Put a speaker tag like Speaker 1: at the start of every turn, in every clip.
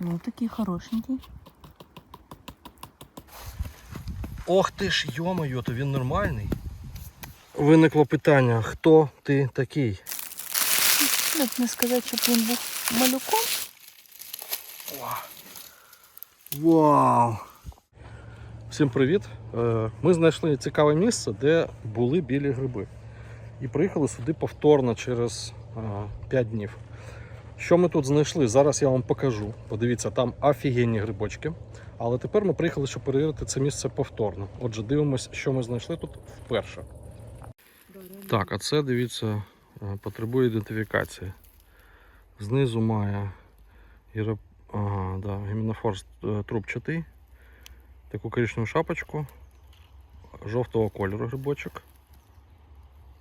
Speaker 1: Ну, такий хорошенький.
Speaker 2: Ох ти ж, йомайо, то він нормальний. Виникло питання, хто ти такий?
Speaker 1: Ну, не сказати, щоб він був малюком.
Speaker 2: Вау! Всім привіт! Е, Ми знайшли цікаве місце, де були білі гриби. І приїхали сюди повторно через 5 днів. Що ми тут знайшли? Зараз я вам покажу. Подивіться, там офігенні грибочки. Але тепер ми приїхали, щоб перевірити це місце повторно. Отже, дивимось, що ми знайшли тут вперше. Так, а це дивіться, е, потребує ідентифікації. Знизу має гіроп... ага, да, гімінофор е, трубчатий, таку коричневу шапочку, жовтого кольору грибочок.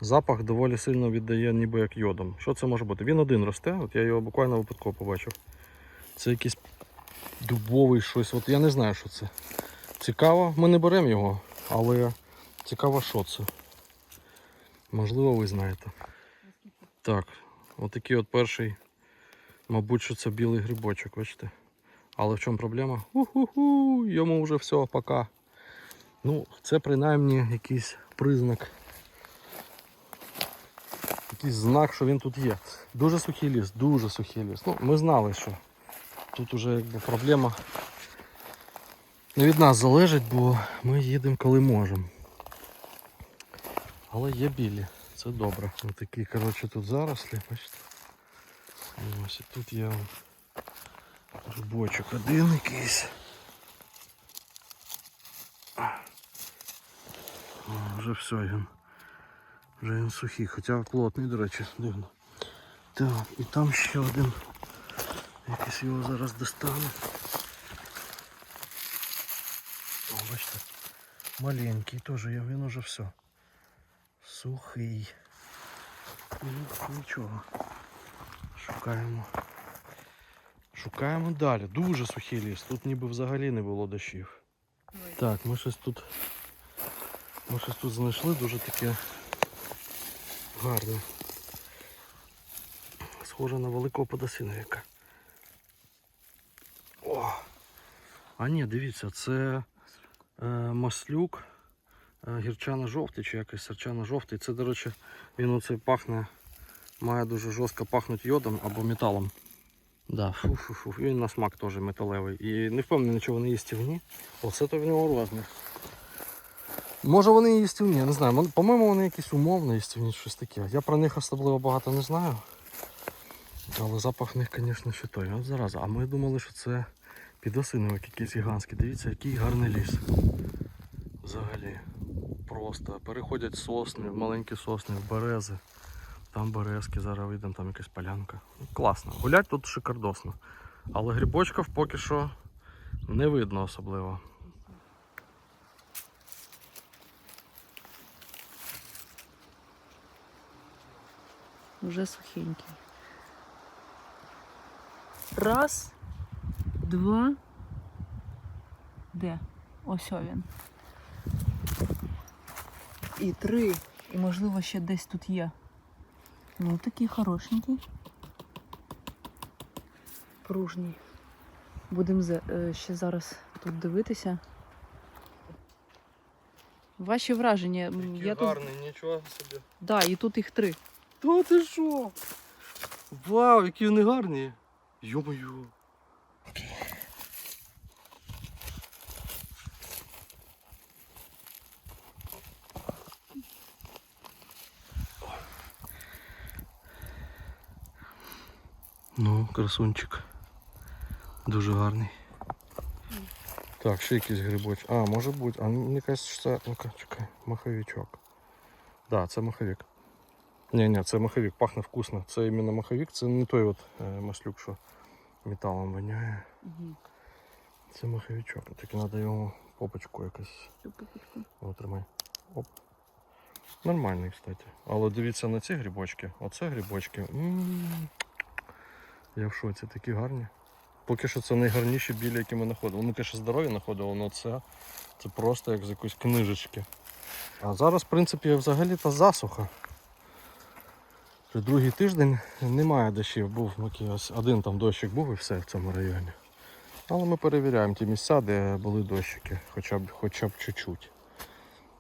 Speaker 2: Запах доволі сильно віддає ніби як йодом. Що це може бути? Він один росте, от я його буквально випадково побачив. Це якийсь дубовий щось, от я не знаю, що це. Цікаво, ми не беремо його, але цікаво, що це. Можливо, ви знаєте. Так, отакий от перший, мабуть, що це білий грибочок, бачите? Але в чому проблема? Ху-ху-ху, йому вже все, пока. Ну, це принаймні якийсь признак. Якийсь знак, що він тут є. Дуже сухий ліс, дуже сухий ліс. Ну, ми знали, що тут вже якби проблема не від нас залежить, бо ми їдемо коли можемо. Але є білі, це добре. Ось такі, коротше, тут зарослі, бачите. Ось і тут є он грибочок один якийсь. Вже все він. Вже він сухий, хоча плотний, до речі, дивно. Так, і там ще один. Якийсь його зараз достану. О, бачите, маленький теж, він уже все. Сухий. Ну, нічого. Шукаємо. Шукаємо далі. Дуже сухий ліс. Тут ніби взагалі не було дощів. Так, ми щось тут. Ми щось тут знайшли дуже таке гарне. Схоже на великого подосиновика. О! А ні, дивіться, це е, маслюк е, гірчано-жовтий чи якось серчано-жовтий. Це, до речі, він оце пахне, має дуже жорстко пахнути йодом або металом. Да, фу -фу -фу. Він на смак теж металевий. І не впевнений, чи вони їстівні. Оце то в нього розмір. Може вони їстівні, я не знаю. По-моєму, вони якісь умовно їстівні, щось таке. Я про них особливо багато не знаю. Але запах в них, звісно, ще той. От зараза. А ми думали, що це підосиновик якийсь гігантський. Дивіться, який гарний ліс. Взагалі. Просто переходять сосни, маленькі сосни, в берези. Там березки, зараз вийдемо, там якась полянка. Класно. Гулять тут шикардосно. Але грибочків поки що не видно особливо.
Speaker 1: Вже сухенький. Раз, два. Де? Ось він. І три. І можливо ще десь тут є. Ну, такий хорошенький. Пружній. Будемо за- е, ще зараз тут дивитися. Ваші враження. М, Я тут...
Speaker 2: нічого собі.
Speaker 1: Да, і тут їх три.
Speaker 2: Та ти що? Вау, які вони гарні. Йо-моє. Ну, красунчик. Дуже гарний. Так, ще якийсь грибочок. А, може бути. А мені кажеться, що це. Ну-ка, чекай, маховичок. Так, да, це маховик. Ні, ні, це маховик, пахне вкусно. Це іменно маховик, це не той от е, маслюк, що металом воняє.
Speaker 1: Угу.
Speaker 2: Це маховичок. Тільки треба його попочку якось отримай. Оп. Нормальний, кстати. Але дивіться на ці грибочки. Оце грибочки. М. Я в шоці, такі гарні. Поки що це найгарніші білі, які ми знаходили. Ми, конечно, здорові знаходили, але це, це просто як з якоїсь книжечки. А зараз, в принципі, взагалі-то засуха. Вже другий тиждень немає дощів, був якийсь один там дощик був і все в цьому районі. Але ми перевіряємо ті місця, де були дощики, хоча б хоча б чуть-чуть.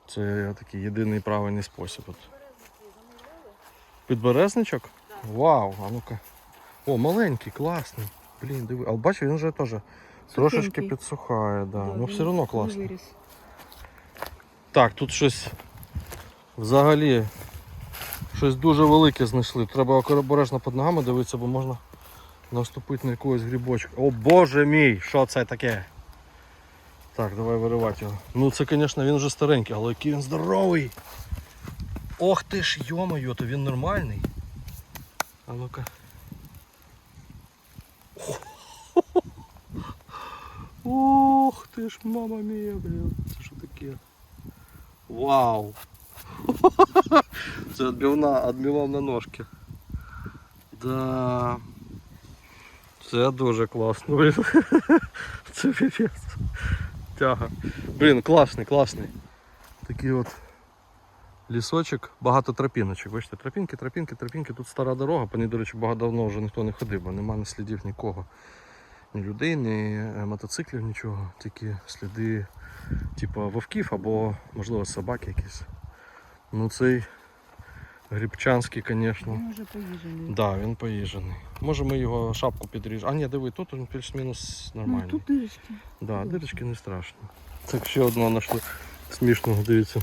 Speaker 2: Це такий єдиний правильний спосіб. От. Підберезничок? Вау, а ну-ка. О, маленький, класний. Блін, диви. Але бачиш, він вже теж трошечки підсухає, да. Ну все одно
Speaker 1: не
Speaker 2: класний. Так, тут щось взагалі щось дуже велике знайшли. Треба обережно під ногами дивитися, бо можна наступити на якогось грибочка. О боже мій! Що це таке? Так, давай виривати його. Ну це, звісно, він вже старенький, але який він здоровий. Ох ти ж, йо-моє, то він нормальний. А ну-ка. Ох ти ж, мама мія, блін. Це що таке? Вау! Це відбивна, відбивав на ножки. Да. Це дуже класно. Це піпець. Тяга. Блін, класний, класний. Такий от лісочок, багато тропіночок. Бачите, тропінки, тропінки, тропінки. Тут стара дорога, по ній, до речі, багато давно вже ніхто не ходив, бо немає слідів нікого. Ні людей, ні е, мотоциклів, нічого. Тільки сліди типу вовків або, можливо, собаки якісь. Ну цей грибчанський, звісно.
Speaker 1: Він вже поїжджений.
Speaker 2: Да, він поїжджений. Може ми його шапку підріжемо. А ні, диви, тут він плюс-мінус
Speaker 1: Ну, тут дирочки.
Speaker 2: Да, дирочки не страшно. Так ще одного знайшли смішного, дивіться.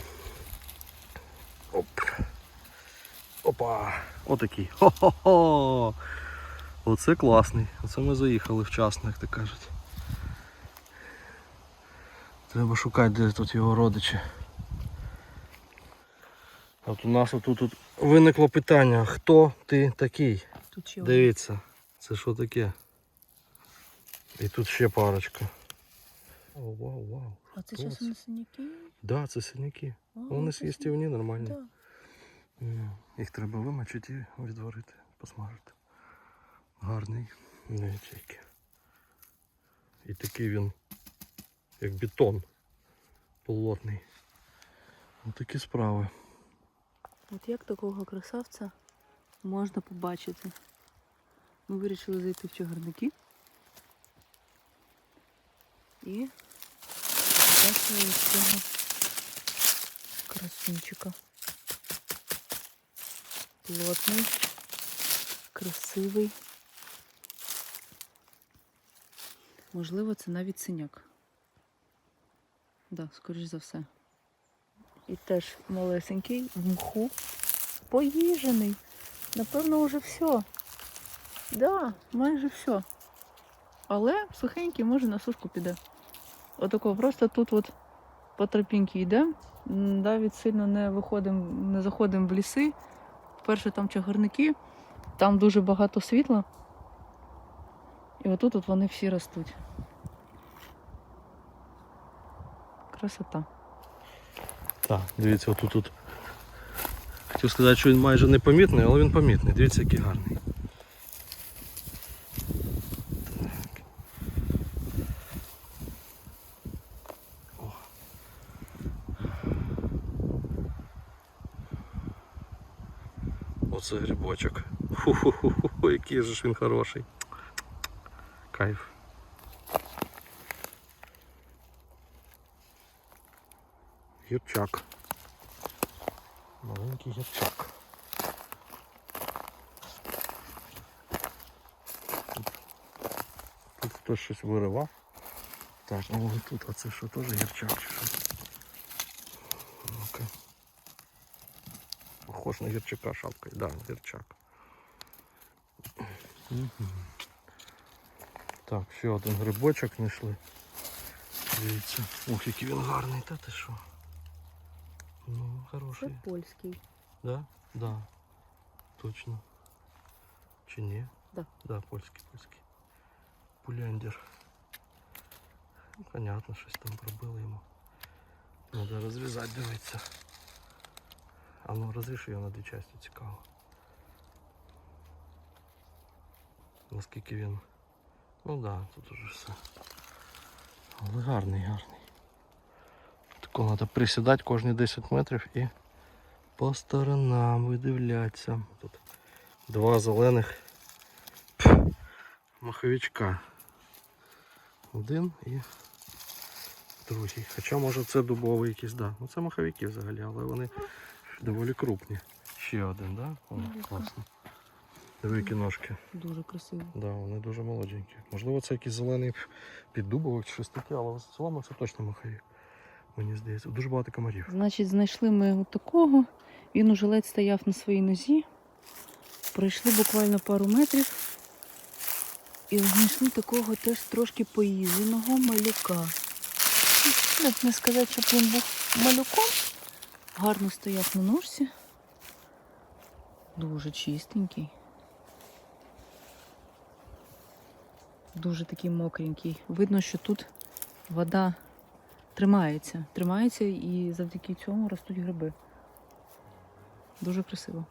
Speaker 2: Оп. Опа! Отакий. Хо-хо-хо! Оце класний. Оце ми заїхали вчасно, як то кажуть. Треба шукати, де тут його родичі. От у нас отут тут виникло питання, хто ти такий?
Speaker 1: Тут ще
Speaker 2: Дивіться, це що таке? І тут ще парочка. О, вау, вау.
Speaker 1: А це зараз
Speaker 2: це?
Speaker 1: на синяки?
Speaker 2: Да, це синяки.
Speaker 1: А,
Speaker 2: Вони
Speaker 1: це
Speaker 2: з'їстівні нормальні.
Speaker 1: Да.
Speaker 2: Їх треба вимочити і відварити, посмажити. Гарний. Дивіться який. І такий він, як бетон. Плотний. Ось такі справи.
Speaker 1: От як такого красавця можна побачити? Ми вирішили зайти в чагарники. І побачили цього красунчика. Плотний, красивий. Можливо, це навіть синяк. Да, скоріш за все. І теж малесенький, в мху. Поїжений. Напевно, вже все. Да, майже все. Але сухенький, може на сушку піде. Отако, просто тут от по тропінці йдемо. Навіть сильно не виходимо, не заходимо в ліси. Перше там чагарники, там дуже багато світла. І отут от вони всі ростуть. Красота.
Speaker 2: Так, дивіться, отут тут. Хотів сказати, що він майже непомітний, але він помітний. Дивіться, який гарний. Так. О. Оце грибочок. Ху-ху-ху, який же ж він хороший. Кайф. Гірчак. Маленький гірчак. Тут, тут хтось щось виривав. Так, ну тут, а це що теж гірчак чи що? Ну-ка. Похож на гірчака шапкою, да, гірчак. Мгм. Так, ще один грибочок знайшли. Дивіться. Ох, який він гарний, та ти що? Ну,
Speaker 1: Це
Speaker 2: хороший.
Speaker 1: польський.
Speaker 2: Да? Да. Точно. Чи ні?
Speaker 1: Да.
Speaker 2: Да, польський, польський. Пуляндер. Ну, понятно, щось там пробили йому. Надо розрізати, дивитися. А ну розріж його на дві частини, цікаво. Наскільки він. Ну да, тут уже все. Але гарний, гарний. Тако треба присідати кожні 10 метрів і по сторонам видивлятися. Тут два зелених маховичка. Один і другий. Хоча може це дубовий якийсь, да. Ну це маховики взагалі, але вони доволі крупні. Ще один, да? О, класно. Диви, ножки.
Speaker 1: Дуже красиво.
Speaker 2: Да, вони дуже молоденькі. Можливо, це якийсь зелений піддубовик чи щось таке, але в цілому це точно маховик. Мені здається. Дуже багато комарів.
Speaker 1: Значить, знайшли ми от такого. Він уже ледь стояв на своїй нозі. Пройшли буквально пару метрів. І знайшли такого теж трошки поїженого малюка. Ну, Не сказати, щоб він був малюком. Гарно стояв на ножці. Дуже чистенький. Дуже такий мокренький. Видно, що тут вода тримається. Тримається і завдяки цьому ростуть гриби. Дуже красиво.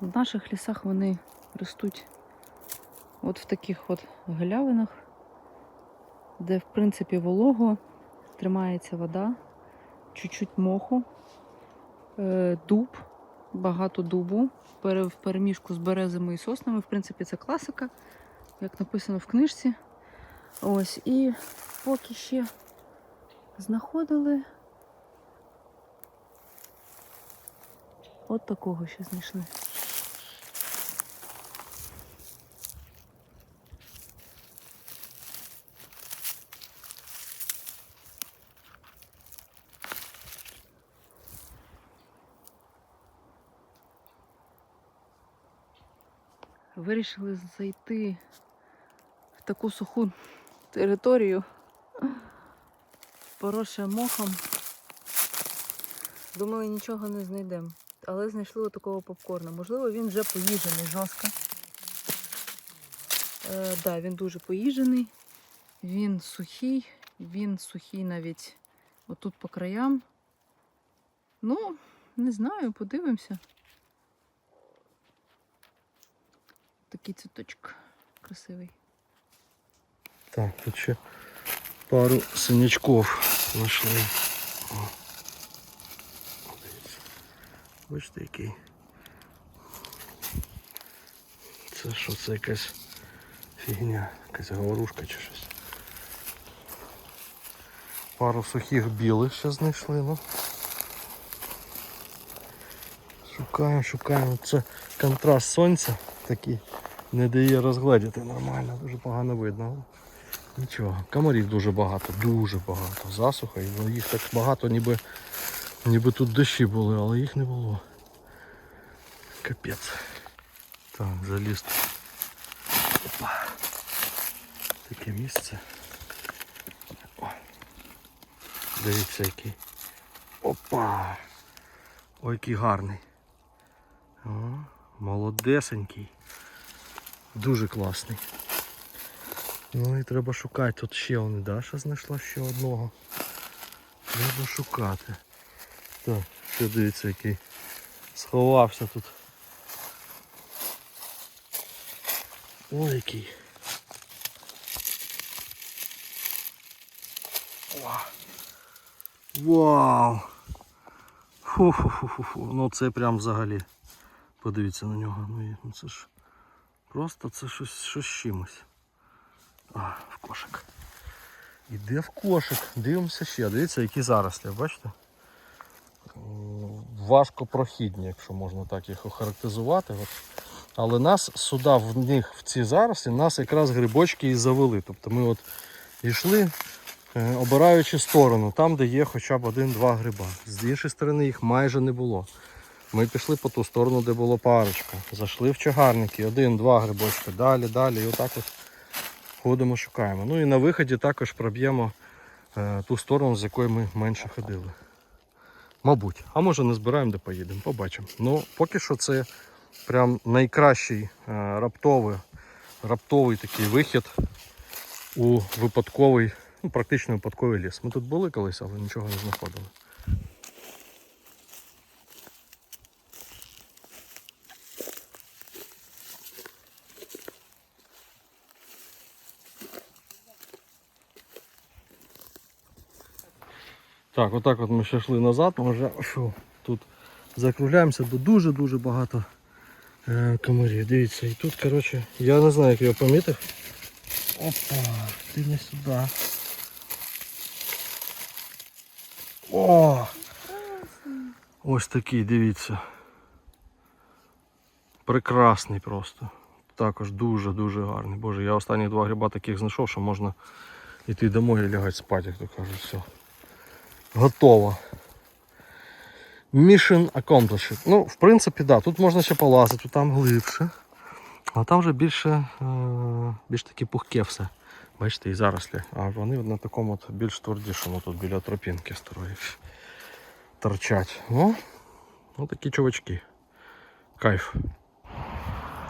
Speaker 1: В наших лісах вони ростуть от в таких от галявинах, де в принципі волого, тримається вода, чуть-чуть моху, е, дуб, багато дубу, в переміжку з березами і соснами. В принципі, це класика, як написано в книжці. Ось, і поки ще знаходили. От такого ще знайшли. Вирішили зайти в таку суху територію, поросша мохом. Думали, нічого не знайдемо. Але знайшли такого попкорна. Можливо, він вже поїжений жорстко. Е, да, він дуже поїжений. Він сухий, він сухий навіть отут по краям. Ну, не знаю, подивимося. Такий цвіточок красивий.
Speaker 2: Так, тут ще пару синячков знайшли. Бачите, який. Це що, це якась фігня, якась говорушка чи щось. Пару сухих білих ще знайшли, ну. Шукаємо, шукаємо. Це контраст сонця такий не дає розгледіти нормально, дуже погано видно. Нічого, комарів дуже багато, дуже багато. Засуха, і їх так багато, ніби, ніби тут дощі були, але їх не було. Капець. Так, заліз. Опа. Таке місце. О. Дивіться який. Опа! Ой, який гарний. О, молодесенький. Дуже класний. Ну і треба шукати. Тут ще вони, Даша знайшла ще одного. Треба шукати. Так, що дивіться, який сховався тут. Ой, який. Вау! Фу-фу-фу-фу-фу. Ну це прям взагалі. Подивіться на нього. Ну це ж просто це щось, щось чимось. А, в кошик. Іде в кошик. Дивимося ще. Дивіться, які зарослі, бачите? Важкопрохідні, якщо можна так їх охарактеризувати. От. Але нас сюди в них в ці зарослі нас якраз грибочки і завели. Тобто ми от йшли, е, обираючи сторону, там, де є хоча б один-два гриба. З іншої сторони їх майже не було. Ми пішли по ту сторону, де було парочка. Зайшли в чагарники, один-два грибочки, далі, далі. І отак от ходимо, шукаємо. Ну і на виході також проб'ємо е, ту сторону, з якої ми менше ходили. Мабуть. А може не збираємо, де поїдемо, побачимо. Ну, поки що це прям найкращий е, раптовий, раптовий такий вихід у випадковий, ну, практично випадковий ліс. Ми тут були колись, але нічого не знаходили. Так, отак от ми ще йшли назад, ми вже фу, тут закругляємося, бо дуже-дуже багато е, комарів. Дивіться, і тут, коротше, я не знаю, як його помітив. Опа, ти не сюди. О! Ось такий, дивіться. Прекрасний просто. Також дуже-дуже гарний. Боже, я останні два гриба таких знайшов, що можна йти домой і лягати спати, як то кажуть, все. Готово. Mission accomplished. Ну, в принципі, да, тут можна ще полазити, там глибше. А там вже більше, е, більш таки пухке все. Бачите, і зарослі. А вони на такому от більш твердішому тут біля тропінки старої торчать. Ну, ну такі чувачки. Кайф.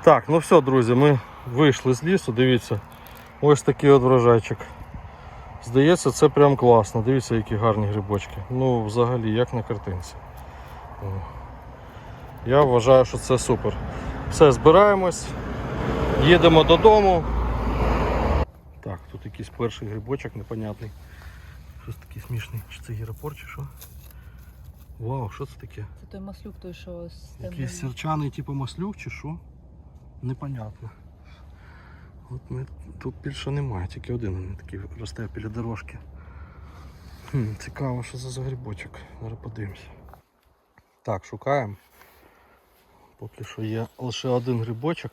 Speaker 2: Так, ну все, друзі, ми вийшли з лісу, дивіться. Ось такий от врожайчик. Здається, це прям класно. Дивіться, які гарні грибочки. Ну, взагалі, як на картинці. Я вважаю, що це супер. Все, збираємось, їдемо додому. Так, тут якийсь перший грибочок непонятний. Щось такий смішний. Чи це гіропор, чи що? Вау, що це таке?
Speaker 1: Це той маслюк, той, що з
Speaker 2: Якийсь сірчаний типу маслюк чи що? Непонятно. От ми, тут більше немає, тільки один він такий росте біля дорожки. Хм, цікаво, що це за грибочок. Зараз подивимося. Так, шукаємо. Поки що є лише один грибочок.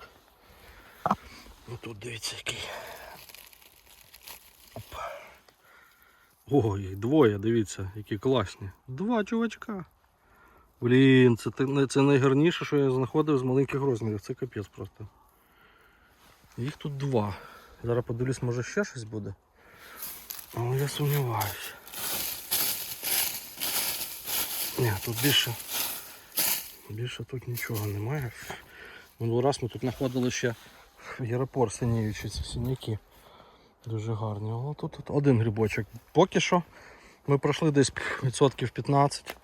Speaker 2: Ну тут дивіться який. Опа. Ой, двоє, дивіться, які класні. Два чувачка. Блін, це, це найгарніше, що я знаходив з маленьких розмірів. Це капець просто. Їх тут два. Зараз подивлюсь, може ще щось буде. Але я сумніваюся. Ні, тут більше. Більше тут нічого немає. Минулий раз ми тут знаходили ще синіючий, це синяки. Дуже гарні. О, тут, тут один грибочок. Поки що ми пройшли десь відсотків 15.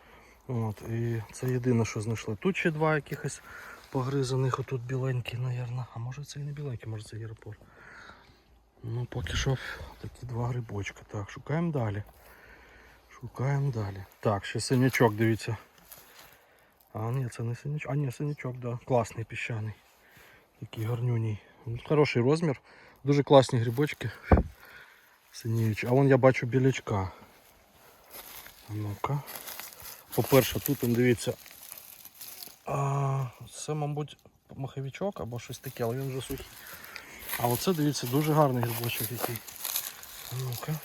Speaker 2: От, і це єдине, що знайшли. Тут ще два якихось погризаних, отут біленькі, мабуть. А може це і не біленькі, може це гіропор. Ну, поки що такі два грибочка. Так, шукаємо далі. Шукаємо далі. Так, ще синячок, дивіться. А, ні, це не синячок. А, ні, синячок, да. Класний піщаний. Такий гарнюній. Хороший розмір. Дуже класні грибочки. Синіючі. А вон я бачу білячка. А ну-ка. По-перше, тут он, дивіться. А, це, мабуть, маховичок або щось таке, але він вже сухий. А оце, дивіться, дуже гарний грибочок який. Ну-ка.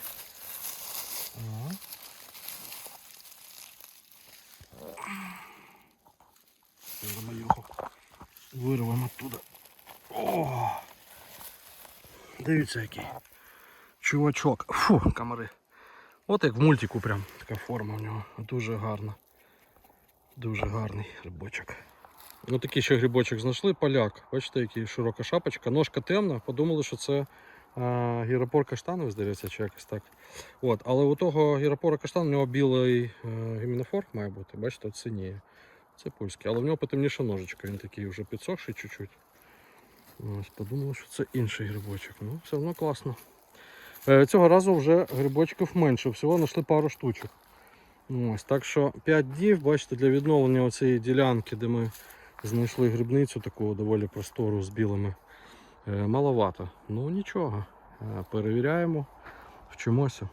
Speaker 2: Ми його вирвемо оттуда. О! Дивіться який. Чувачок. Фу, комари. От як в мультику прям така форма в нього. Дуже гарна. Дуже гарний грибочок. Ось такий ще грибочок знайшли, поляк. Бачите, який широка шапочка, ножка темна, подумали, що це а, гіропор каштановий, здається, чи якось так. От, але у того гіропора каштану у нього білий е, гімінофор має бути, бачите, синіє. Це польський, але в нього потемніша ножичка, він такий вже підсохший чуть-чуть. Ось, подумали, що це інший грибочок. Ну, все одно класно. Е, Цього разу вже грибочків менше, всього знайшли пару штучок. Ось, так що 5 днів, бачите, для відновлення цієї ділянки, де ми знайшли грибницю такого доволі простору з білими, е, маловато. Ну нічого, Е, перевіряємо, вчимося.